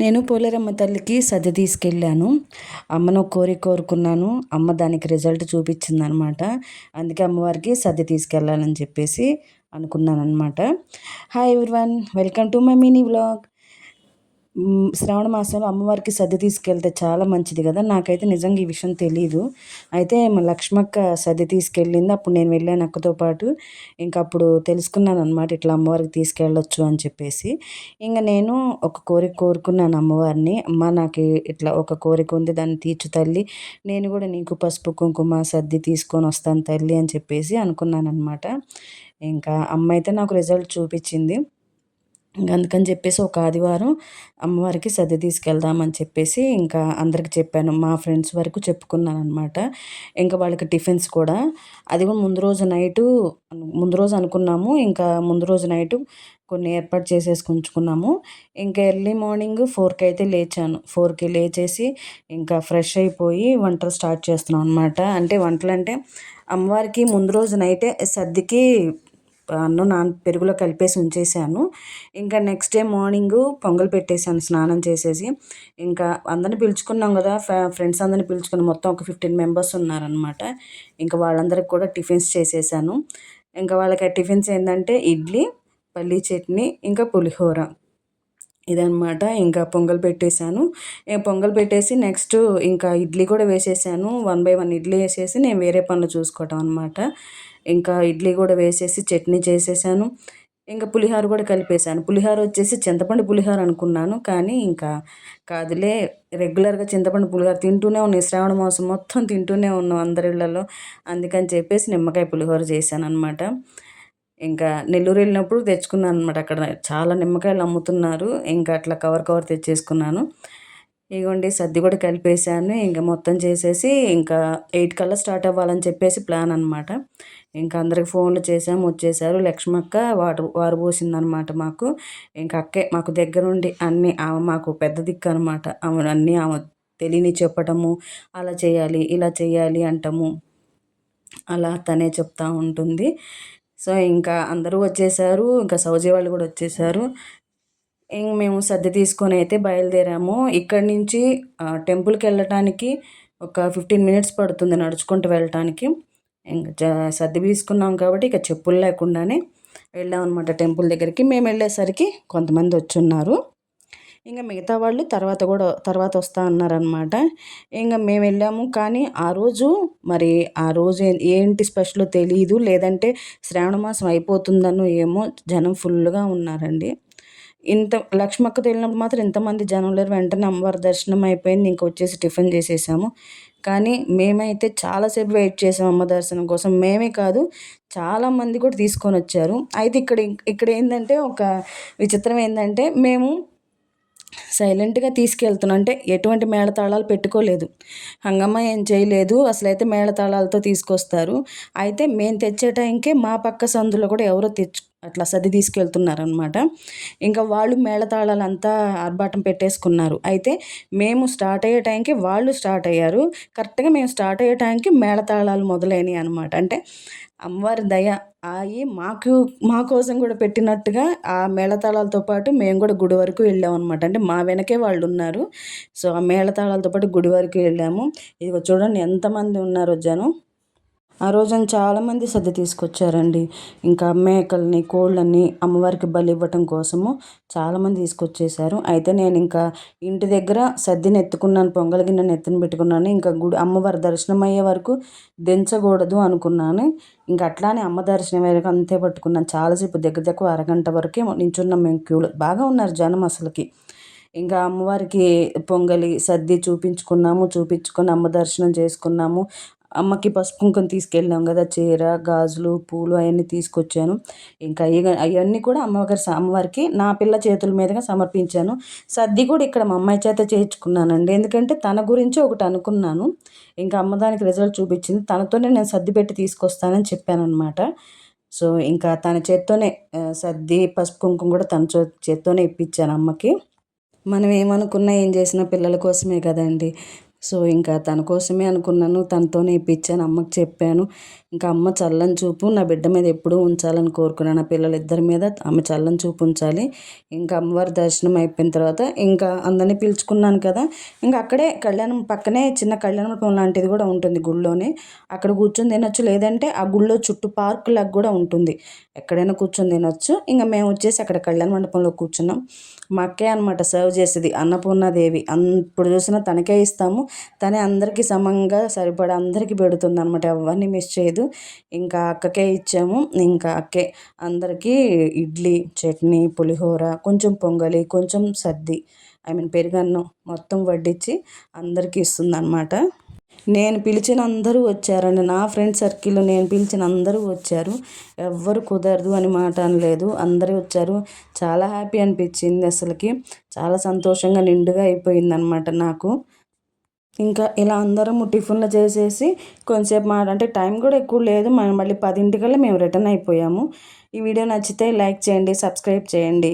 నేను పోలేరమ్మ తల్లికి సర్ది తీసుకెళ్ళాను. అమ్మను కోరి కోరుకున్నాను. అమ్మ దానికి రిజల్ట్ చూపించింది అనమాట అందుకే అమ్మవారికి సర్ది తీసుకెళ్ళాలని చెప్పేసి అనుకున్నాను అనమాట hi everyone welcome to my mini vlog Shravana మాసంలో అమ్మవారికి సర్ది తీసుకెళ్తే చాలా మంచిది కదా? నాకైతే నిజంగా ఈ విషయం తెలియదు అయితే మా లక్ష్మక్క సర్ది తీసుకెళ్ళింది. అప్పుడు నేను వెళ్ళాను అక్కతో పాటు. ఇంకా అప్పుడు తెలుసుకున్నాను అనమాట ఇట్లా అమ్మవారికి తీసుకెళ్ళొచ్చు అని చెప్పేసి. ఇంకా నేను ఒక కోరిక కోరుకున్నాను అమ్మవారిని. అమ్మ నాకు ఇట్లా ఒక కోరిక ఉంది. దాన్ని తీర్చు తల్లి. నేను కూడా నీకు పసుపు కుంకుమ సర్ది తీసుకొని వస్తాను తల్లి అని చెప్పేసి అనుకున్నాను అనమాట ఇంకా అమ్మ అయితే నాకు రిజల్ట్ చూపించింది. అందుకని చెప్పేసి ఒక ఆదివారం అమ్మవారికి సర్ది తీసుకెళ్దామని చెప్పేసి ఇంకా అందరికి చెప్పాను. మా ఫ్రెండ్స్ వరకు చెప్పుకున్నాను అనమాట ఇంకా వాళ్ళకి టిఫిన్స్ కూడా. అది కూడా ముందు రోజు నైటు ముందు రోజు అనుకున్నాము. ఇంకా ముందు రోజు నైటు కొన్ని ఏర్పాటు చేసేసుకుంచుకున్నాము ఇంకా ఎర్లీ మార్నింగ్ ఫోర్కి అయితే లేచాను. ఫోర్కి లేచేసి ఇంకా ఫ్రెష్ అయిపోయి వంటలు స్టార్ట్ చేస్తున్నాం అనమాట అంటే వంటలు అంటే అమ్మవారికి ముందు రోజు నైటే సర్దికి అన్నం నాన్ పెరుగులో కలిపేసి ఉంచేసాను. ఇంకా నెక్స్ట్ డే మార్నింగ్ పొంగల్ పెట్టేశాను స్నానం చేసేసి. ఇంకా అందరిని పిలుచుకున్నాం కదా ఫ్రెండ్స్ అందరిని పిలుచుకుని మొత్తం ఒక ఫిఫ్టీన్ మెంబర్స్ ఉన్నారనమాట ఇంకా వాళ్ళందరికి కూడా టిఫిన్స్ చేసేసాను. ఇంకా వాళ్ళకి ఆ టిఫిన్స్ ఏంటంటే ఇడ్లీ పల్లీ చట్నీ ఇంకా పులిహోర. ఇదనమాట ఇంకా పొంగల్ పెట్టేశాను. పొంగల్ పెట్టేసి నెక్స్ట్ ఇంకా ఇడ్లీ కూడా వేసేసాను. వన్ బై వన్ ఇడ్లీ వేసేసి నేను వేరే పనులు చూసుకోవటం అనమాట ఇంకా ఇడ్లీ కూడా వేసేసి చట్నీ చేసేసాను. ఇంకా పులిహోర కూడా కలిపేశాను. పులిహోర వచ్చేసి చింతపండు పులిహోర అనుకున్నాను. కానీ ఇంకా కాదులే రెగ్యులర్గా చింతపండు పులిహోర తింటూనే ఉన్నాయి శ్రావణ మాసం మొత్తం తింటూనే ఉన్నాం అందరిళ్ళలో అందుకని చెప్పేసి నిమ్మకాయ పులిహోర చేశాను అనమాట ఇంకా నెల్లూరు వెళ్ళినప్పుడు తెచ్చుకున్నాను అనమాట అక్కడ చాలా నిమ్మకాయలు అమ్ముతున్నారు. ఇంకా అట్లా కవర్ కవర్ తెచ్చేసుకున్నాను. ఇగోండి సర్ది కూడా కలిపేసాను ఇంకా మొత్తం చేసేసి ఇంకా ఎయిట్ కల్లా స్టార్ట్ అవ్వాలని చెప్పేసి ప్లాన్ అనమాట ఇంకా అందరికి ఫోన్లు చేసాము వచ్చేసారు. లక్ష్మక్క వాటర్ వారు పోసిందనమాట మాకు. ఇంకా అక్కే మాకు దగ్గరుండి అన్నీ ఆమె మాకు పెద్ద దిక్కు అనమాట ఆమె అన్నీ ఆమె తెలియని చెప్పటము అలా చేయాలి ఇలా చేయాలి అంటాము. అలా తనే చెప్తా ఉంటుంది. సో ఇంకా అందరూ వచ్చేసారు. ఇంకా సౌజీ వాళ్ళు కూడా వచ్చేసారు. ఇంక మేము సర్ది తీసుకొని అయితే బయలుదేరాము. ఇక్కడి నుంచి టెంపుల్కి వెళ్ళటానికి ఒక ఫిఫ్టీన్ మినిట్స్ పడుతుంది నడుచుకుంటూ వెళ్ళటానికి. ఇంకా సర్ది తీసుకున్నాం కాబట్టి ఇక చెప్పులు లేకుండానే వెళ్ళాం అనమాట టెంపుల్ దగ్గరికి. మేము వెళ్ళేసరికి కొంతమంది వచ్చున్నారు. ఇంకా మిగతా వాళ్ళు తర్వాత కూడా తర్వాత వస్తా అన్నారనమాట ఇంకా మేము వెళ్ళాము కానీ ఆ రోజు మరి ఆ రోజు ఏంటి స్పెషల్ తెలియదు లేదంటే శ్రావణ మాసం అయిపోతుందనో ఏమో జనం ఫుల్గా ఉన్నారండి. ఇంత లక్ష్మక్కతో వెళ్ళినప్పుడు మాత్రం ఇంతమంది జనం లేరు వెంటనే అమ్మవారి దర్శనం అయిపోయింది. ఇంక వచ్చేసి టిఫిన్ చేసేసాము. కానీ మేమైతే చాలాసేపు వెయిట్ చేసాం అమ్మ దర్శనం కోసం. మేమే కాదు చాలామంది కూడా తీసుకొని వచ్చారు. అయితే ఇక్కడ ఇక్కడ ఏంటంటే ఒక విచిత్రం ఏంటంటే మేము సైలెంట్గా తీసుకెళ్తున్నాం. అంటే ఎటువంటి మేళతాళాలు పెట్టుకోలేదు. హంగమ్మ ఏం చేయలేదు. అసలైతే మేళతాళాలతో తీసుకొస్తారు. అయితే మేము తెచ్చే టైంకే మా పక్క సందులో కూడా ఎవరో తెచ్చు అట్లా సర్ది తీసుకెళ్తున్నారనమాట ఇంకా వాళ్ళు మేళతాళాలంతా ఆర్భాటం పెట్టేసుకున్నారు. అయితే మేము స్టార్ట్ అయ్యే టైంకి వాళ్ళు స్టార్ట్ అయ్యారు. కరెక్ట్గా మేము స్టార్ట్ అయ్యే టైంకి మేళతాళాలు మొదలైనవి అనమాట అంటే అమ్మవారి దయ అయి మాకు మా కోసం కూడా పెట్టినట్టుగా ఆ మేళతాళాలతో పాటు మేము కూడా గుడి వరకు వెళ్ళాం అనమాట అంటే మా వెనకే వాళ్ళు ఉన్నారు. సో ఆ మేళతాళాలతో పాటు గుడి వరకు వెళ్ళాము. ఇదిగో చూడండి ఎంతమంది ఉన్నారో జనం. ఆ రోజున చాలామంది సర్ది తీసుకొచ్చారండి. ఇంకా మేకల్ని కోళ్ళని అమ్మవారికి బలి ఇవ్వటం కోసము చాలామంది తీసుకొచ్చేసారు అయితే నేను ఇంకా ఇంటి దగ్గర సద్దిని ఎత్తుకున్నాను పొంగల్ గిన్నెను ఎత్తుని పెట్టుకున్నాను. ఇంకా గుడి అమ్మవారి దర్శనం అయ్యే వరకు దించకూడదు అనుకున్నాను. ఇంకా అట్లానే అమ్మ దర్శనం అయ్యాక అంతే పట్టుకున్నాను. చాలాసేపు దగ్గర దగ్గర అరగంట వరకే నించున్నాం మేము క్యూలో. బాగా ఉన్నారు జనం అసలుకి. ఇంకా అమ్మవారికి పొంగలి సర్ది చూపించుకున్నాము చూపించుకొని అమ్మ దర్శనం చేసుకున్నాము. అమ్మకి పసుపు కుంకుమ తీసుకెళ్ళాం కదా చీర గాజులు పూలు అవన్నీ తీసుకొచ్చాను. ఇంకా అవన్నీ కూడా అమ్మగారి అమ్మవారికి నా పిల్ల చేతుల మీదుగా సమర్పించాను. సర్ది కూడా ఇక్కడ మా అమ్మాయి చేత చేయించుకున్నానండి. ఎందుకంటే తన గురించి ఒకటి అనుకున్నాను. ఇంకా అమ్మదానికి రిజల్ట్ చూపించింది. తనతోనే నేను సర్ది పెట్టి తీసుకొస్తానని చెప్పాను సో ఇంకా తన చేత్తోనే సర్ది పసుపు కుంకుమ కూడా తన చేత్తోనే ఇప్పించాను అమ్మకి. మనం ఏమనుకున్నా ఏం చేసినా పిల్లల కోసమే కదండి. సో ఇంకా తన కోసమే అనుకున్నాను తనతోనే ఇప్పించాను అమ్మకి చెప్పాను. ఇంకా అమ్మ చల్లని చూపు నా బిడ్డ మీద ఎప్పుడూ ఉంచాలని కోరుకున్నాను. నా పిల్లలిద్దరి మీద ఆమె చల్లని చూపు ఉంచాలి. ఇంకా అమ్మవారి దర్శనం అయిపోయిన తర్వాత ఇంకా అందరినీ పిలుచుకున్నాను కదా. ఇంకా అక్కడే కళ్యాణం పక్కనే చిన్న కళ్యాణ మండపం లాంటిది కూడా ఉంటుంది గుళ్ళోనే. అక్కడ కూర్చొని తినొచ్చు. లేదంటే ఆ గుళ్ళో చుట్టూ పార్కు లాగా కూడా ఉంటుంది. ఎక్కడైనా కూర్చొని తినొచ్చు. ఇంకా మేము వచ్చేసి అక్కడ కళ్యాణ మండపంలో కూర్చున్నాం. మా అక్కే అనమాట సర్వ్ చేసేది. అన్నపూర్ణాదేవి. ఇప్పుడు చూసినా తనకే ఇస్తాము. తనే అందరికీ సమంగా సరిపడా అందరికీ పెడుతుంది అనమాట ఎవరిని మిస్ చేయదు. ఇంకా అక్కకే ఇచ్చాము. ఇంకా అక్కే అందరికీ ఇడ్లీ చట్నీ పులిహోర కొంచెం పొంగలి కొంచెం సద్ది ఐ మీన్ పెరుగన్నం మొత్తం వడ్డించి అందరికీ ఇస్తుంది అనమాట నేను పిలిచిన అందరూ వచ్చారండి. నా ఫ్రెండ్ సర్కిల్ నేను పిలిచిన అందరూ వచ్చారు. ఎవ్వరు కుదరదు అని మాట అనలేదు. అందరూ వచ్చారు. చాలా హ్యాపీ అనిపించింది అసలుకి. చాలా సంతోషంగా నిండుగా అయిపోయింది అనమాట నాకు. ఇంకా ఇలా అందరము టిఫిన్లు చేసేసి కొంచెంసేపు మా అంటే టైం కూడా ఎక్కువ లేదు. మనం మళ్ళీ పదింటికల్లా మేము రిటర్న్ అయిపోయాము. ఈ వీడియో నచ్చితే లైక్ చేయండి సబ్స్క్రైబ్ చేయండి.